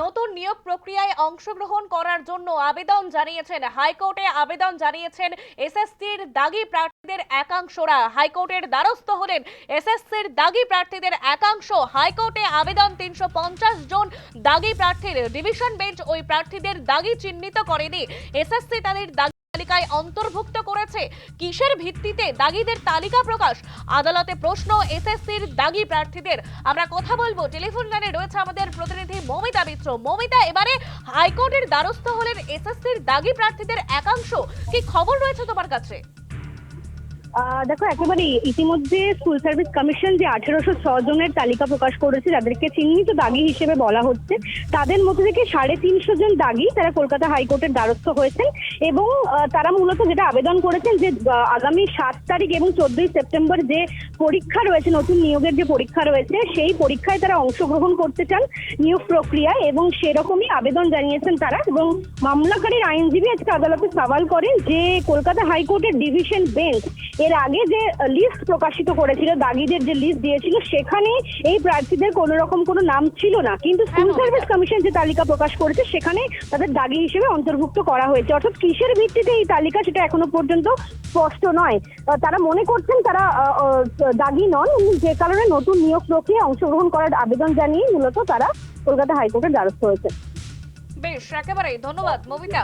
নতুন নিয়োগ প্রক্রিয়ায় অংশগ্রহণ করার জন্য আবেদন জানিয়েছেন। হাইকোর্টে আবেদন জানিয়েছেন এসএসসির দাগি প্রার্থীদের একাংশরা। হাইকোর্টের দ্বারস্থ হলেন এসএসসির দাগি প্রার্থীদের একাংশ। হাইকোর্টে আবেদন তিনশো পঞ্চাশ জন দাগি প্রার্থীর। ডিভিশন বেঞ্চ ওই প্রার্থীদের দাগি চিহ্নিত করেনি। এসএসসি তাদের দাগি তালিকায় অন্তর্ভুক্ত করেছে। কিসের ভিত্তিতে দাগিদের তালিকা প্রকাশ? আদালতে প্রশ্ন, এসএসসির দাগি প্রার্থীদের। আমরা কথা বলব। টেলিফোন লাইনে রয়েছে আমাদের প্রতিনিধি মমিতা মিত্র। মমিতা, এবারে হাইকোর্টের দ্বারস্থ হলেন এসএসসির দাগি প্রার্থীদের একাংশ। কি খবর রয়েছে তোমার কাছে? দেখো একেবারে ইতিমধ্যে স্কুল সার্ভিস কমিশন যে আঠেরোশো জনের তালিকা প্রকাশ করেছে, যাদেরকে চিহ্নিত দাগি হিসেবে বলা হচ্ছে, তাদের মধ্যে থেকে সাড়ে তিনশো জন দাগি তারা কলকাতা হাইকোর্টের দ্বারস্থ হয়েছেন এবং তারা মূলত যেটা আবেদন করেছেন যে আগামী সাত তারিখ এবং চোদ্দই সেপ্টেম্বর যে পরীক্ষা রয়েছে, নতুন নিয়োগের যে পরীক্ষা রয়েছে, সেই পরীক্ষায় তারা অংশগ্রহণ করতে চান নিয়োগ প্রক্রিয়ায় এবং সেরকমই আবেদন জানিয়েছেন তারা এবং মামলাকারীর আইনজীবী আজকে আদালতে সওয়াল করেন যে, কলকাতা হাইকোর্টের ডিভিশন বেঞ্চ এর আগে যে লিস্ট প্রকাশিত করেছিল দাগিদের যে লিস্ট দিয়েছিল সেখানে এই প্রার্থীদের কোনো রকম কোনো নাম ছিল না। কিন্তু স্কুল সার্ভিস কমিশন যে তালিকা প্রকাশ করেছে সেখানে তাদের দাগি হিসেবে অন্তর্ভুক্ত করা হয়েছে। অর্থাৎ কিসের ভিত্তিতে এই তালিকা সেটা এখনও পর্যন্ত স্পষ্ট নয়। তারা মনে করছেন তারা দাগি নন। যে কারণে নতুন নিয়োগ প্রক্রিয়ায় অংশগ্রহণ করার আবেদন জানিয়ে মূলত তারা কলকাতা হাইকোর্টের দ্বারস্থ হয়েছে। বেশ একেবারে ধন্যবাদ মমিতা